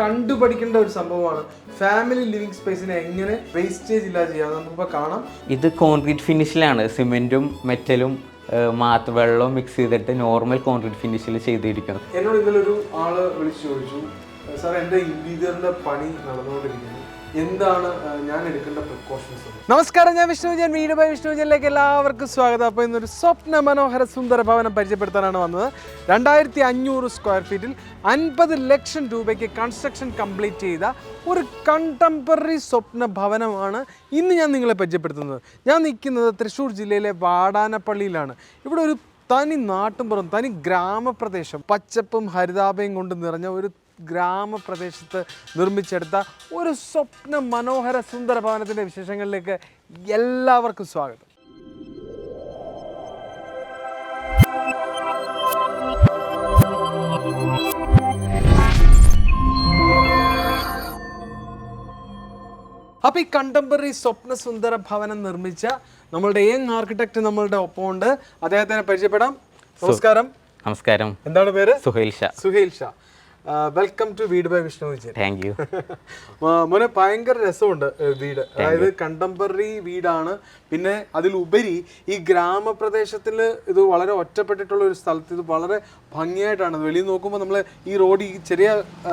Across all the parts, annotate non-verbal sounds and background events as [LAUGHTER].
കണ്ടുപഠിക്കേണ്ട ഒരു സംഭവമാണ്. Family living സ്പേസിനെ എങ്ങനെ വേസ്റ്റേജ് ഇല്ലാതെ ചെയ്യാം? നമുക്കിപ്പോൾ കാണാം. ഇത് കോൺക്രീറ്റ് ഫിനിഷിലാണ് സിമെന്റും മെറ്റലും മാത്ത് വെള്ളവും മിക്സ് ചെയ്തിട്ട് നോർമൽ കോൺക്രീറ്റ് ഫിനിഷിൽ ചെയ്തിരിക്കുന്നത്. എന്നോട് ഇന്നലെ ഒരു ആൾ വിളിച്ചു ചോദിച്ചു സാർ എന്റെ ഇന്റീരിയറിന്റെ പണി നടന്നുകൊണ്ടിരിക്കുന്നു. എന്താണ് ഞാൻ എടുക്കേണ്ട പ്രിക്കോഷൻസ് നമസ്കാരം ഞാൻ വിഷ്ണു വിജയൻ വീട് ബൈ വിഷ്ണു വിജയനിലേക്ക് എല്ലാവർക്കും സ്വാഗതം. അപ്പോൾ ഇന്നൊരു സ്വപ്ന മനോഹര സുന്ദര ഭവനം പരിചയപ്പെടുത്താനാണ് വന്നത്. രണ്ടായിരത്തി അഞ്ഞൂറ് സ്ക്വയർ ഫീറ്റിൽ അൻപത് ലക്ഷം രൂപയ്ക്ക് കൺസ്ട്രക്ഷൻ കംപ്ലീറ്റ് ചെയ്ത ഒരു കണ്ടംപററി സ്വപ്ന ഭവനമാണ് ഇന്ന് ഞാൻ നിങ്ങളെ പരിചയപ്പെടുത്തുന്നത്. ഞാൻ നിൽക്കുന്നത് തൃശ്ശൂർ ജില്ലയിലെ വാടാനപ്പള്ളിയിലാണ്. ഇവിടെ ഒരു തനി നാട്ടുംപുറം തനി ഗ്രാമപ്രദേശം പച്ചപ്പും ഹരിതാപയും കൊണ്ട് നിറഞ്ഞ ഒരു ഗ്രാമപ്രദേശത്ത് നിർമ്മിച്ചെടുത്ത ഒരു സ്വപ്ന മനോഹര സുന്ദര ഭവനത്തിന്റെ വിശേഷങ്ങളിലേക്ക് എല്ലാവർക്കും സ്വാഗതം. അപ്പോൾ ഈ കണ്ടംപററി സ്വപ്ന സുന്ദര ഭവനം നിർമ്മിച്ച നമ്മളുടെ യങ് ആർക്കിടെക്ട് നമ്മളുടെ ഒപ്പമുണ്ട്. അദ്ദേഹത്തിനെ പരിചയപ്പെടാം. നമസ്കാരം. നമസ്കാരം. എന്താണ് പേര്? സുഹൈൽ ഷാ. സുഹൈൽ ഷാ. വെൽക്കം ടു വീട് by Vishnu Vijayan. Thank you [LAUGHS] മോനെ ഭയങ്കര രസമുണ്ട് വീട്. അതായത് കണ്ടംപററി വീടാണ്. പിന്നെ അതിലുപരി ഈ ഗ്രാമപ്രദേശത്തിൽ ഇത് വളരെ ഒറ്റപ്പെട്ടിട്ടുള്ള ഒരു സ്ഥലത്ത് ഇത് വളരെ ഭംഗിയായിട്ടാണ് വെളിയിൽ നോക്കുമ്പോൾ നമ്മൾ ഈ റോഡ് ഈ ചെറിയ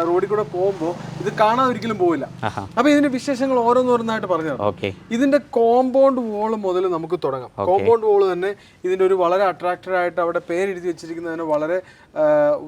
റോഡിൽ കൂടെ പോകുമ്പോൾ ഇത് കാണാൻ ഒരിക്കലും പോവില്ല. അപ്പൊ ഇതിന്റെ വിശേഷങ്ങൾ ഓരോന്നോരോന്നായിട്ട് പറഞ്ഞു ഇതിന്റെ കോമ്പൗണ്ട് വോൾ മുതൽ നമുക്ക് തുടങ്ങാം. കോമ്പൗണ്ട് വോൾ തന്നെ ഇതിന്റെ ഒരു വളരെ അട്രാക്റ്റഡ് ആയിട്ട് അവിടെ പേരെഴുതി വെച്ചിരിക്കുന്നതിന് വളരെ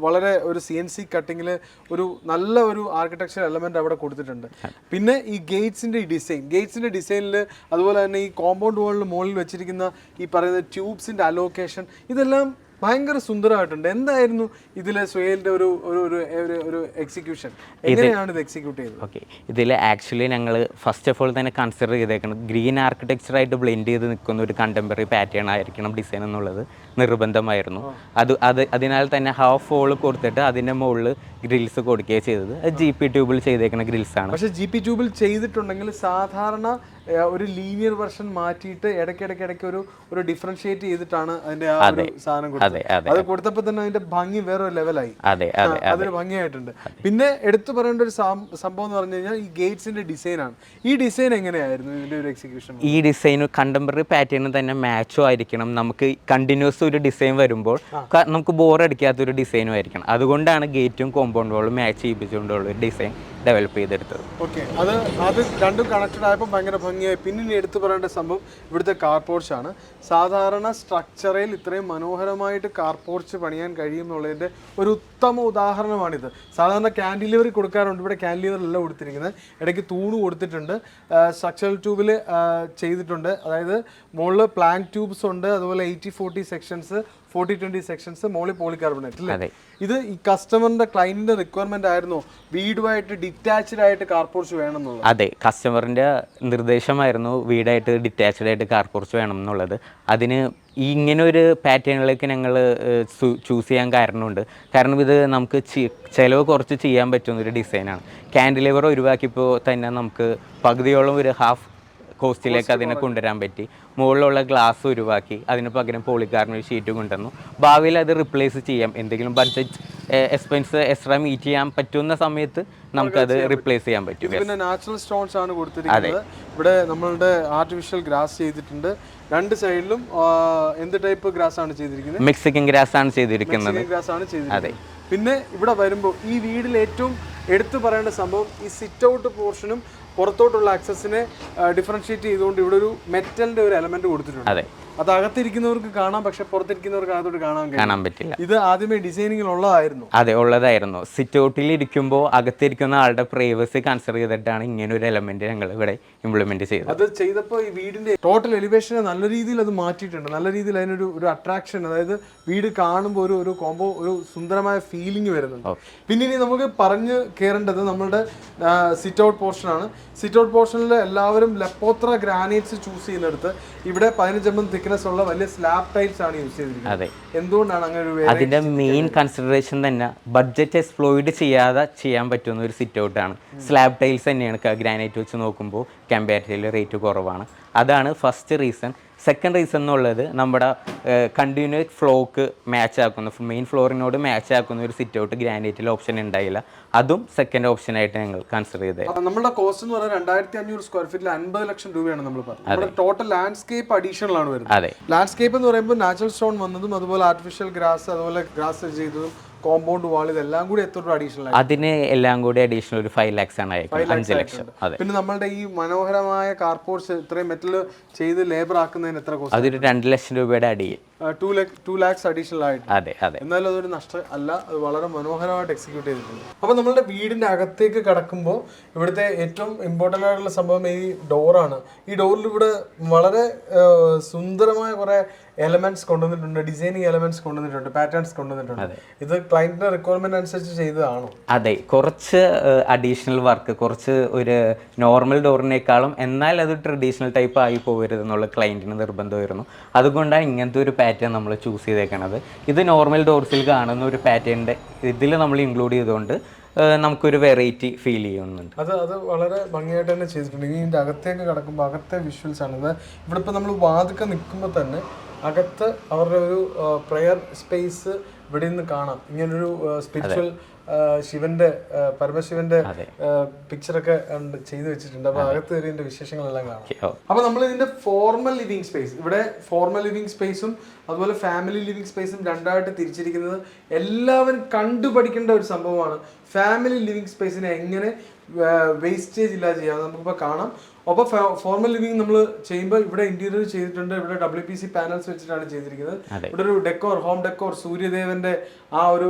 വളരെ ഒരു സി എൻ സി കട്ടിങ്ങിൽ ഒരു നല്ല ഒരു ആർക്കിടെക്ചർ എലമെന്റ് അവിടെ കൊടുത്തിട്ടുണ്ട്. പിന്നെ ഈ ഗേറ്റ്സിന്റെ ഡിസൈൻ ഗേറ്റ്സിന്റെ ഡിസൈനിൽ അതുപോലെ തന്നെ ഈ കോമ്പൗണ്ട് വോളിന് മുകളിൽ വെച്ചിരിക്കുന്ന ഈ പറയുന്ന ട്യൂബ്സിന്റെ അലോക്കേഷൻ ഇതെല്ലാം ഭയങ്കര സുന്ദരമായിട്ടുണ്ട്. എന്തായിരുന്നു ഇതിലെ സുഹേലിന്റെ ഒരു ഒരു ഒരു ഒരു- എക്സിക്യൂഷൻ എങ്ങനെയാണ് ഇത് എക്സിക്യൂട്ട് ചെയ്തത്? ഓക്കെ ഇതിൽ ആക്ച്വലി ഞങ്ങൾ ഫസ്റ്റ് ഓഫ് ഓൾ തന്നെ കൺസിഡർ ചെയ്തേക്കുന്നത് ഗ്രീൻ ആർക്കിടെക്ചർ ആയിട്ട് ബ്ലെൻഡ് ചെയ്ത് നിൽക്കുന്ന ഒരു കണ്ടംപററി പാറ്റേൺ ആയിരിക്കണം ഡിസൈൻ എന്നുള്ളത്. നിർബന്ധമായിരുന്നു. അത് അത് അതിനാൽ തന്നെ ഹാഫ് ഹോൾ കൊടുത്തിട്ട് അതിന്റെ മുകളിൽ ഗ്രിൽസ് കൊടുക്കുകയാണ് ചെയ്തത്. ജി പി ട്യൂബിൽ ചെയ്തേക്കുന്ന ഗ്രിൽസ് ആണ്. പക്ഷേ ജി പി ട്യൂബിൽ ചെയ്തിട്ടുണ്ടെങ്കിൽ സാധാരണ ഒരു ലീനിയർ വെർഷൻ മാറ്റിയിട്ട് ഇടയ്ക്കിടയ്ക്ക് ഇടയ്ക്ക് ഒരു ഒരു ഡിഫറൻഷിയേറ്റ് ചെയ്തിട്ടാണ് അതിന്റെ ആ ഒരു സാധനം കൊടുത്തത്. അതെ കൊടുത്തപ്പോൾ തന്നെ അതിന്റെ ഭംഗി വേറൊരു ലെവലായി അതെ അതെ അതൊരു ഭംഗിയായിട്ടുണ്ട്. പിന്നെ എടുത്തു പറയേണ്ട ഒരു സംഭവം എന്ന് പറഞ്ഞു കഴിഞ്ഞാൽ ഈ ഗേറ്റ്സിന്റെ ഡിസൈൻ ആണ്. ഈ ഡിസൈൻ എങ്ങനെയായിരുന്നു ഇതിന്റെ ഒരു എക്സിക്യൂഷൻ ഈ ഡിസൈൻ കണ്ടംപററി പാറ്റേൺ തന്നെ മാച്ചും ആയിരിക്കണം. നമുക്ക് കണ്ടിന്യൂസ് ഒരു ഡിസൈൻ വരുമ്പോൾ നമുക്ക് ബോർ അടിക്കാത്ത ഒരു ഡിസൈനും ആയിരിക്കണം. അതുകൊണ്ടാണ് ഗേറ്റും കോമ്പൗണ്ട് വാളും മാച്ച് ചെയ്യിപ്പിച്ചുകൊണ്ടുള്ള ഒരു ഡിസൈൻ ഡെവലപ്പ് ചെയ്തെടുത്തത്. ഓക്കെ. അത് അത് രണ്ടും കണക്റ്റഡ് ആയപ്പോൾ ഭയങ്കര ഭംഗിയായി. പിന്നെ എടുത്തു പറയേണ്ട സംഭവം ഇവിടുത്തെ കാർ ആണ്. സാധാരണ സ്ട്രക്ചറിൽ ഇത്രയും മനോഹരമായിട്ട് കാർ പോർച്ച് പണിയാൻ കഴിയും എന്നുള്ളതിന്റെ ഒരു ഉത്തമ ഉദാഹരണമാണിത്. സാധാരണ ക്യാൻഡിലിവറി കൊടുക്കാറുണ്ട്. ഇവിടെ ക്യാൻഡിലിവർ അല്ല കൊടുത്തിരിക്കുന്നത്. ഇടയ്ക്ക് തൂണ് കൊടുത്തിട്ടുണ്ട്. സ്ട്രക്ചറൽ ട്യൂബിൽ ചെയ്തിട്ടുണ്ട്. അതായത് മുകളിൽ പ്ലാങ്ക് ട്യൂബ്സ് ഉണ്ട്. അതുപോലെ eighty forty sections forty twenty sections മോളി പോളികാർബണേറ്റ് അല്ലേ? ഇത് ഈ കസ്റ്റമറിന്റെ ക്ലയന്റിന്റെ റിക്വയർമെന്റ് ആയിരുന്നു വീടുമായിട്ട് ഡിറ്റാച്ച്ഡ് ആയിട്ട് കാർപോർച്ച് വേണം എന്നുള്ളത് അതെ കസ്റ്റമറിന്റെ നിർദ്ദേശമായിരുന്നു വീടായിട്ട് ഡിറ്റാച്ച്ഡ് ആയിട്ട് കാർപോർച്ച് വേണം എന്നുള്ളത് അതിന് ഈ ഇങ്ങനെ ഒരു പാറ്റേണിലേക്ക് ഞങ്ങൾ ചൂസ് ചെയ്യാൻ കാരണമുണ്ട്. കാരണം ഇത് നമുക്ക് ചിലവ് കുറച്ച് ചെയ്യാൻ പറ്റുന്ന ഒരു ഡിസൈനാണ് ക്യാൻഡിലേവർ ഒഴിവാക്കിയപ്പോൾ തന്നെ നമുക്ക് പകുതിയോളം ഒരു ഹാഫ് കോസ്റ്റിലേക്ക് അതിനെ കൊണ്ടുവരാൻ പറ്റി. മുകളിലുള്ള ഗ്ലാസ് ഒഴിവാക്കി അതിന് പകരം പോളികാർബണേറ്റ് ഷീറ്റ് കൊണ്ടുവന്നു. ഭാവിയിൽ അത് റിപ്ലേസ് ചെയ്യാം. എന്തെങ്കിലും ബഡ്ജറ്റ് എക്സ്പെൻസ് എക്സ്ട്രാ മീറ്റ് ചെയ്യാൻ പറ്റുന്ന സമയത്ത് നമുക്കത് റിപ്ലേസ് ചെയ്യാൻ പറ്റും. പിന്നെ നാച്ചുറൽ സ്റ്റോൺസ് ആണ് കൊടുത്തിരിക്കുന്നത്. ഇവിടെ നമ്മളുടെ ആർട്ടിഫിഷ്യൽ ഗ്രാസ് ചെയ്തിട്ടുണ്ട്. രണ്ട് സൈഡിലും എന്ത് ടൈപ്പ് ഗ്രാസ് ആണ് ചെയ്തിരിക്കുന്നത്? മെക്സിക്കൻ ഗ്രാസ് ആണ് ചെയ്തിരിക്കുന്നത്. ഗ്രാസ് ആണ് ചെയ്തിരിക്കുന്നത്. പിന്നെ ഇവിടെ വരുമ്പോൾ ഈ വീടിൽ ഏറ്റവും എടുത്തു പറയേണ്ട സംഭവം ഈ സിറ്റ് ഔട്ട് പോർഷനും പുറത്തോട്ടുള്ള ആക്സസിനെ ഡിഫറൻഷിയേറ്റ് ചെയ്തുകൊണ്ട് ഇവിടെ ഒരു മെറ്റലിന്റെ ഒരു എലമെന്റ് കൊടുത്തിട്ടുണ്ട്. അതെ. അത് അകത്തിരിക്കുന്നവർക്ക് കാണാം പക്ഷെ പുറത്തിരിക്കുന്നവർക്ക് അകത്തോട്ട് കാണാൻ കാണാൻ പറ്റില്ല. ഇത് ആദ്യമേ ഡിസൈനിങ്ങിൽ ഉള്ളതായിരുന്നു അതെ ഉള്ളതായിരുന്നു. സിറ്റ് ഔട്ടിൽ ഇരിക്കുമ്പോൾ അകത്തിരിക്കുന്ന ആളുടെ പ്രൈവസി കൺസിഡർ ചെയ്തിട്ടാണ് ഇങ്ങനെ ഒരു എലമെന്റ് ഞങ്ങൾ ഇവിടെ ഇംപ്ലിമെന്റ് ചെയ്തത്. അത് ചെയ്തപ്പോൾ ഈ വീടിന്റെ ടോട്ടൽ എലിവേഷനെ നല്ല രീതിയിൽ അത് മാറ്റിയിട്ടുണ്ട്. നല്ല രീതിയിൽ അതിനൊരു ഒരു അട്രാക്ഷൻ അതായത് വീട് കാണുമ്പോൾ ഒരു ഒരു കോമ്പോ ഒരു സുന്ദരമായ ഫീലിംഗ് വരുന്നുണ്ട്. പിന്നെ ഇനി നമുക്ക് പറഞ്ഞു കയറേണ്ടത് നമ്മളുടെ സിറ്റ് ഔട്ട് പോർഷൻ ആണ്. സിറ്റ് ഔട്ട് പോർഷനിൽ എല്ലാവരും ലെപ്പോത്ര ഗ്രാനൈറ്റ്സ് ചൂസ് ചെയ്യുന്നിടത്ത് ഇവിടെ പതിനഞ്ച് എം തിക്നെസ് ഉള്ള വലിയ സ്ലാബ് ടൈൽസ് ആണ് യൂസ് ചെയ്തിരിക്കുന്നത്. അതെ. എന്തുകൊണ്ടാണ് അങ്ങനെ ഒരു? അതിന്റെ മെയിൻ കൺസിഡറേഷൻ തന്നെ ബഡ്ജറ്റ് എക്സ്പ്ലോയിഡ് ചെയ്യാതെ ചെയ്യാൻ പറ്റുന്ന ഒരു സിറ്റ് ഔട്ട് ആണ്. സ്ലാബ് ടൈൽസ് തന്നെയാണ് ഗ്രാനൈറ്റ് വെച്ച് നോക്കുമ്പോൾ കമ്പാരിറ്റീവ്ലി റേറ്റ് കുറവാണ്. അതാണ് ഫസ്റ്റ് റീസൺ സെക്കൻഡ് റീസൺ എന്നുള്ളത് നമ്മുടെ കണ്ടിന്യൂസ് ഫ്ലോക്ക് മാച്ച് ആക്കുന്ന. മെയിൻ ഫ്ലോറിനോട് മാച്ച് ആക്കുന്ന ഒരു സിറ്റ് ഔട്ട് ഗ്രാനൈറ്റിൽ ഓപ്ഷൻ ഉണ്ടായില്ല അതും സെക്കൻഡ് ഓപ്ഷൻ ആയിട്ട് ഞങ്ങൾ കൺസിഡർ ചെയ്തത് നമ്മുടെ കോസ്റ്റ് എന്ന് പറഞ്ഞാൽ രണ്ടായിരത്തി അഞ്ഞൂറ് സ്ക്വയർ ഫീറ്റിൽ അൻപത് ലക്ഷം രൂപയാണ് നമ്മൾ പറഞ്ഞത്. ടോട്ടൽ ലാൻഡ്സ്കേപ്പ് അഡീഷണൽ ആണ് വരുന്നത്. ലാൻഡ്സ്കേപ്പ് എന്ന് പറയുമ്പോൾ നാച്ചുറൽ സ്റ്റോൺ വന്നതും അതുപോലെ ആർട്ടിഫിഷ്യൽ ഗ്രാസ് അതുപോലെ ഗ്രാസ് ചെയ്തതും കോമ്പൗണ്ട് വാൾ ഇതെല്ലാം കൂടി എത്ര രൂപ അഡീഷണൽ അതിന് എല്ലാം കൂടി അഡീഷണൽ ഒരു ഫൈവ് ലാക്സ് ആണ് അഞ്ച് ലക്ഷം. പിന്നെ നമ്മളുടെ ഈ മനോഹരമായ കാർപോർട്സ് ഇത്രയും മെറ്റൽ ചെയ്ത് ലേബർ ആക്കുന്നതിന് എത്ര കോസ്റ്റ് അതൊരു രണ്ട് ലക്ഷം രൂപയുടെ അടിയിൽ. അതെ അതെ. എന്നാലും അതൊരു നഷ്ടം അല്ല അത് വളരെ മനോഹരമായിട്ട് എക്സിക്യൂട്ട് ചെയ്തിട്ടുണ്ട്. അപ്പോൾ നമ്മുടെ വീടിന്റെ അകത്തേക്ക് കടക്കുമ്പോൾ ഇവിടുത്തെ ഏറ്റവും ഇമ്പോർട്ടന്റ് ആയിട്ടുള്ള സംഭവം ഈ ഡോറാണ് ഈ ഡോറിൽ ഇവിടെ വളരെ സുന്ദരമായ കുറെ എലമെന്റ്സ് കൊണ്ടുവന്നിട്ടുണ്ട്. ഡിസൈനിങ് എലമെന്റ്സ് കൊണ്ടുവന്നിട്ടുണ്ട്. പാറ്റേൺസ് കൊണ്ടുവന്നിട്ടുണ്ട്. ഇത് ക്ലയന്റിന്റെ റിക്വയർമെന്റ് അനുസരിച്ച് ചെയ്തതാണോ. അതെ കുറച്ച് അഡീഷണൽ വർക്ക് കുറച്ച് ഒരു നോർമൽ ഡോറിനേക്കാളും എന്നാൽ അത് ട്രഡീഷണൽ ടൈപ്പ് ആയി പോകരുത് എന്നുള്ള ക്ലയന്റിന് നിർബന്ധമായിരുന്നു. അതുകൊണ്ടാണ് ഇങ്ങനത്തെ ഒരു പാറ്റേൺ നമ്മൾ ചൂസ് ചെയ്തേക്കണത്. ഇത് നോർമൽ ഡോർസിൽ കാണുന്ന ഒരു പാറ്റേണിന്റെ ഇതിൽ നമ്മൾ ഇൻക്ലൂഡ് ചെയ്തുകൊണ്ട് നമുക്കൊരു വെറൈറ്റി ഫീൽ ചെയ്യുന്നുണ്ട്. അത് അത് വളരെ ഭംഗിയായിട്ട് തന്നെ ചെയ്തിട്ടുണ്ട്. ഇനി ഇതിന്റെ അകത്തേക്ക് കിടക്കുമ്പോൾ അകത്തെ വിഷ്വൽസ് ആണ്. ഇത് ഇവിടെ ഇപ്പോൾ നമ്മൾ വാതിക്ക നിൽക്കുമ്പോൾ തന്നെ അകത്ത് അവരുടെ ഒരു പ്രെയർ സ്പേസ് ഇവിടെ നിന്ന് കാണാം. ഇങ്ങനൊരു സ്പിരിച്വൽ ശിവന്റെ പരമശിവന്റെ പിക്ചറൊക്കെ ചെയ്തു വെച്ചിട്ടുണ്ട്. അപ്പൊ അകത്ത് വരെ ഇതിന്റെ വിശേഷങ്ങളെല്ലാം കാണാം. അപ്പൊ നമ്മൾ ഇതിന്റെ ഫോർമൽ ലിവിംഗ് സ്പേസ് ഇവിടെ ഫോർമൽ ലിവിംഗ് സ്പേസും അതുപോലെ ഫാമിലി ലിവിംഗ് സ്പേസും രണ്ടായിട്ട് തിരിച്ചിരിക്കുന്നത് എല്ലാവരും കണ്ടു പഠിക്കേണ്ട ഒരു സംഭവമാണ്. ഫാമിലി ലിവിംഗ് സ്പേസിനെ എങ്ങനെ വേസ്റ്റേജ് ഇല്ലാതെ ചെയ്യാം. നമുക്കിപ്പോൾ കാണാം. അപ്പോൾ ഫോർമൽ ലിവിങ് നമ്മൾ ചെയ്യുമ്പോൾ ഇവിടെ ഇന്റീരിയർ ചെയ്തിട്ടുണ്ട്. ഇവിടെ ഡബ്ല്യു പി സി പാനൽസ് വെച്ചിട്ടാണ് ചെയ്തിരിക്കുന്നത്. ഇവിടെ ഒരു ഡെക്കോർ ഹോം ഡെക്കോർ സൂര്യദേവന്റെ ആ ഒരു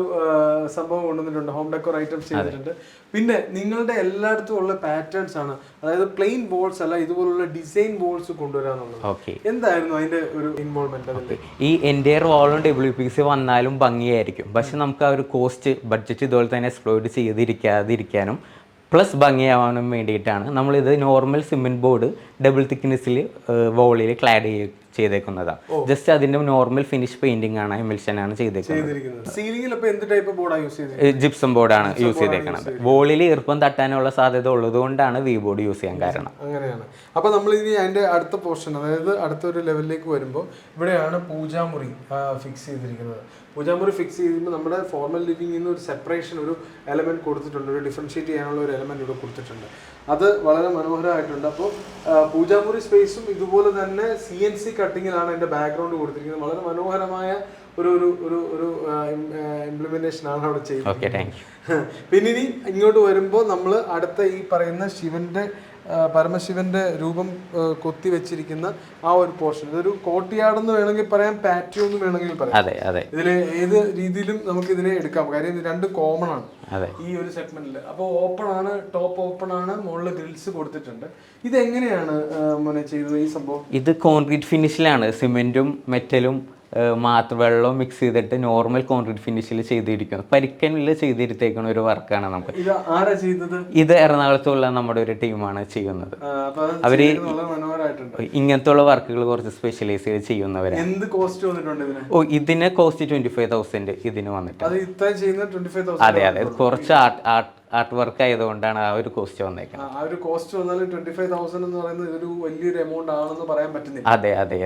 സംഭവം കൊണ്ടുവന്നിട്ടുണ്ട്. ഹോം ഡെക്കോർ ഐറ്റംസ് ചെയ്തിട്ടുണ്ട്. പിന്നെ നിങ്ങളുടെ എല്ലായിടത്തും ഉള്ള പാറ്റേൺസ് ആണ്. അതായത് പ്ലെയിൻ ബോൾസ് അല്ല ഇതുപോലുള്ള ഡിസൈൻ ബോൾസ് കൊണ്ടുവരാന്നുള്ളത്. എന്തായിരുന്നു അതിന്റെ ഒരു ഇൻവോൾവ്മെന്റ് ഈ എന്റെ വാളും ഡബ്ല്യു പി സി വന്നാലും ഭംഗിയായിരിക്കും. പക്ഷെ നമുക്ക് ആ ഒരു കോസ്റ്റ് ബഡ്ജറ്റ് ഇതുപോലെ തന്നെ എക്സ്പ്ലോർ ചെയ്തിരിക്കാതിരിക്കാനും പ്ലസ് ഭംഗിയാവാനും വേണ്ടിയിട്ടാണ്. നമ്മളിത് നോർമൽ സിമെന്റ് ബോർഡ് ഡബിൾ തിക്നെസ്സിൽ വോളിൽ ക്ലാഡ് ചെയ്തേക്കുന്നതാണ് ജസ്റ്റ് അതിന്റെ നോർമൽ ഫിനിഷ് പെയിന്റിംഗ് ആണ് എമിൽഷൻ ആണ് ചെയ്തേക്കുന്നത്. ജിപ്സം ബോർഡാണ് യൂസ് ചെയ്തേക്കുന്നത്? വോളിൽ ഈർപ്പം തട്ടാനുള്ള സാധ്യത ഉള്ളത് കൊണ്ടാണ് വി ബോർഡ് യൂസ് ചെയ്യാൻ കാരണം. അങ്ങനെയാണ്. അപ്പൊ നമ്മൾ ഇനി അതിന്റെ അടുത്ത പോർഷൻ അതായത് അടുത്ത ഒരു ലെവലിലേക്ക് വരുമ്പോൾ ഇവിടെയാണ് പൂജാമുറി ഫിക്സ് ചെയ്തിരിക്കുന്നത്. പൂജാമുറി ഫിക്സ് ചെയ്യുമ്പോൾ നമ്മുടെ ഫോർമൽ ലിവിംഗിൽ നിന്ന് ഒരു സെപ്പറേഷൻ ഒരു എലമെന്റ് കൊടുത്തിട്ടുണ്ട്. ഒരു ഡിഫറൻഷിയേറ്റ് ചെയ്യാനുള്ള ഒരു എലമെന്റ് ഇവിടെ കൊടുത്തിട്ടുണ്ട്. അത് വളരെ മനോഹരമായിട്ടുണ്ട്. അപ്പോൾ പൂജാമുറി സ്പേസും ഇതുപോലെ തന്നെ സി എൻ സി കട്ടിങ്ങിലാണ് എന്റെ ബാക്ക്ഗ്രൗണ്ട് കൊടുത്തിരിക്കുന്നത്. വളരെ മനോഹരമായ ഒരു ഒരു ഒരു ഒരു ഇംപ്ലിമെന്റേഷൻ ആണ് അവിടെ ചെയ്യുന്നത് പിന്നെ ഇനി ഇങ്ങോട്ട് വരുമ്പോൾ നമ്മൾ അടുത്ത ഈ പറയുന്ന ശിവന്റെ ആ, പരമശിവന്റെ രൂപം കൊത്തി വെച്ചിരിക്കുന്ന ആ ഒരു പോർഷൻ ഇതൊരു കോട്ടിയാടെന്ന് വേണമെങ്കിൽ പറയാം പാറ്റിയോ എന്ന് വേണമെങ്കിൽ പറയാം. അതെ അതെ. ഇതിൽ ഏത് രീതിയിലും നമുക്ക് ഇതിനെ എടുക്കാം. കാര്യം ഇത് രണ്ട് കോമൺ ആണ്. ഈ ഒരു സെഗ്മെന്റിൽ അപ്പോൾ ഓപ്പൺ ആണ് ടോപ്പ് ഓപ്പൺ ആണ് മുകളിൽ ഗ്രിൽസ് കൊടുത്തിട്ടുണ്ട്. ഇത് എങ്ങനെയാണ് മോനെ ചെയ്തത് ഈ സംഭവം? ഇത് കോൺക്രീറ്റ് ഫിനിഷിലാണ് സിമെന്റും മെറ്റലും മാത്രം വെള്ളം മിക്സ് ചെയ്തിട്ട് നോർമൽ കോൺക്രീറ്റ് ഫിനിഷിൽ ചെയ്തിരിക്കുന്നത് പരിക്കനിൽ ചെയ്തിരുത്തേക്കുന്ന ഒരു വർക്കാണ് നമുക്ക്. ഇത് എറണാകുളത്തുള്ള നമ്മുടെ ഒരു ടീമാണ് ചെയ്യുന്നത്. അവർ അപ്പൊ അത് ചെയ്തിരിക്കുന്നത് വളരെ മനോഹരമായിട്ടുണ്ട് ഇങ്ങനത്തെ ഉള്ള വർക്കുകൾ കുറച്ച് സ്പെഷ്യലൈസ് ചെയ്ത് ചെയ്യുന്നവരാണ്. ഓ ഇതിന് കോസ്റ്റ് ട്വന്റി ഫൈവ് തൗസൻഡ് ഇതിന് വന്നിട്ട് അതെ അതെ കുറച്ച് ആർട്ട് ആർട്ട് ആർട്ട് വർക്ക് ആയതുകൊണ്ടാണ് ആ ഒരു കോസ്റ്റ് വന്നേക്കുന്നത്. ആ ഒരു കോസ്റ്റ് വന്നാൽ ട്വന്റി ഫൈവ് തൗസൻഡ് എന്ന് പറയുന്നത് ഇതൊരു വലിയൊരു എമൗണ്ട് ആണെന്ന് പറയാൻ പറ്റുന്നില്ല. അതെ അതെ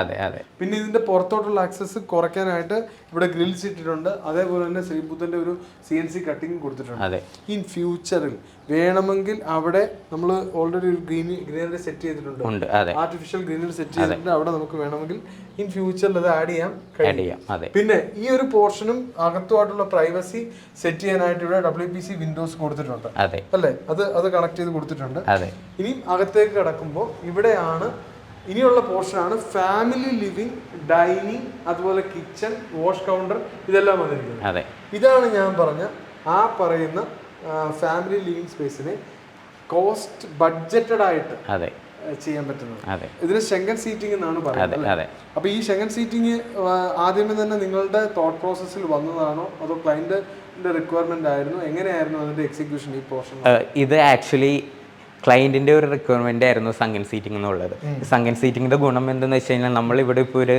അതെ അതെ. പിന്നെ ഇതിന്റെ പുറത്തോട്ടുള്ള ആക്സസ് കുറയ്ക്കാനായിട്ട് ഇവിടെ ഗ്രിൽസ് ഇട്ടിട്ടുണ്ട്. അതേപോലെ തന്നെ ശ്രീബുദ്ധന്റെ ഒരു സി എൻ സി കട്ടിങ് കൊടുത്തിട്ടുണ്ട്. അതെ. ഇൻ ഫ്യൂച്ചറിൽ വേണമെങ്കിൽ അവിടെ നമ്മൾ ഓൾറെഡി ഒരു ഗ്രീൻ ഗ്രീനറി സെറ്റ് ചെയ്തിട്ടുണ്ട്. ആർട്ടിഫിഷ്യൽ ഗ്രീനറി സെറ്റ് ചെയ്തിട്ടുണ്ട്. അവിടെ നമുക്ക് വേണമെങ്കിൽ ഇൻ ഫ്യൂച്ചറിൽ അത് ആഡ് ചെയ്യാം അതെ. പിന്നെ ഈ ഒരു പോർഷനും അകത്തുമായിട്ടുള്ള പ്രൈവസി സെറ്റ് ചെയ്യാനായിട്ട് ഇവിടെ ഡബ്ല്യു പി സി വിൻഡോസ് കൊടുത്തിട്ടുണ്ട്. അല്ലേ? അത് അത് കണക്ട് ചെയ്ത് കൊടുത്തിട്ടുണ്ട്. അതെ. ഇനി അകത്തേക്ക് കിടക്കുമ്പോൾ ഇവിടെയാണ് ഇനിയുള്ള പോർഷനാണ് ഫാമിലി ലിവിങ് ഡൈനിങ് അതുപോലെ കിച്ചൺ വാഷ് കൗണ്ടർ ഇതെല്ലാം വന്നിരിക്കുന്നത്. ഇതാണ് ഞാൻ പറഞ്ഞ ആ പറയുന്ന ഫാമിലി ലിവിംഗ് സ്പേസിന് കോസ്റ്റ് ബഡ്ജറ്റഡ് ആയിട്ട് അതെ. ചെയ്യാൻ പറ്റുന്നത്. അതെ. ഇതിന് ഷെങ്കൻ സീറ്റിംഗ് എന്നാണ് പറയുന്നത് അതെ അപ്പോൾ ഈ ഷെങ്കൻ സീറ്റിംഗ് ആദ്യമേ തന്നെ നിങ്ങളുടെ തോട്ട് പ്രോസസ്സിൽ വന്നതാണോ? അതോ ക്ലയന്റിന്റെ റിക്വയർമെന്റ് ആയിരുന്നു? എങ്ങനെയായിരുന്നു അതിന്റെ എക്സിക്യൂഷൻ ഈ പോർഷൻ ഇത് ആക്ച്വലി ക്ലയന്റിന്റെ ഒരു റിക്വയർമെന്റ് ആയിരുന്നു സംഗൻ സീറ്റിംഗ് എന്നുള്ളത്. സംഗൻ സീറ്റിങ്ങിന്റെ ഗുണം എന്തെന്ന് വെച്ച് കഴിഞ്ഞാൽ നമ്മളിവിടെ ഇപ്പോൾ ഒരു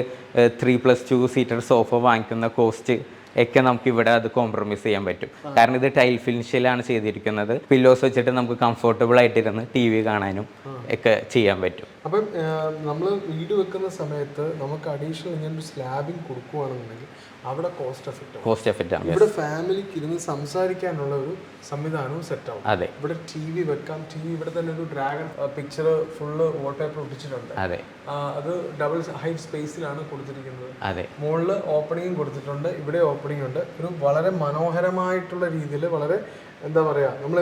three plus two seater sofa വാങ്ങിക്കുന്ന കോസ്റ്റ് ഒക്കെ നമുക്ക് ഇവിടെ അത് കോംപ്രമൈസ് ചെയ്യാൻ പറ്റും. കാരണം ഇത് ടൈൽ ഫിനിഷിലാണ് ചെയ്തിരിക്കുന്നത്. പില്ലോസ് വെച്ചിട്ട് നമുക്ക് കംഫർട്ടബിൾ ആയിട്ടിരുന്ന് ടി വി കാണാനും ഒക്കെ ചെയ്യാൻ പറ്റും. അപ്പം നമ്മൾ വീട് വെക്കുന്ന സമയത്ത് നമുക്ക് അഡീഷണൽ ഇങ്ങനെ ഒരു സ്ലാബിങ് കൊടുക്കുകയാണെന്നുണ്ടെങ്കിൽ അവിടെ കോസ്റ്റ് എഫക്റ്റ് കോസ്റ്റ് എഫക്റ്റ് ആണ് ഇവിടെ ഫാമിലിക്ക് ഇരുന്ന് സംസാരിക്കാനുള്ള ഒരു സംവിധാനവും സെറ്റ് ആവും. അതെ. ഇവിടെ ടി വി വെക്കാം. ടി വി ഇവിടെ തന്നെ ഒരു ഡ്രാഗൺ പിക്ചർ ഫുള്ള് വാൾപേപ്പർ ഒട്ടിച്ചിട്ടുണ്ട്. അതെ. അത് ഡബിൾ ഹൈറ്റ് സ്പേസിലാണ് കൊടുത്തിരിക്കുന്നത്. അതെ. മുകളിൽ ഓപ്പണിംഗ് കൊടുത്തിട്ടുണ്ട്. ഇവിടെ ഓപ്പണിംഗ് ഉണ്ട്. ഒരു വളരെ മനോഹരമായിട്ടുള്ള രീതിയിൽ വളരെ എന്താ പറയുക നമ്മൾ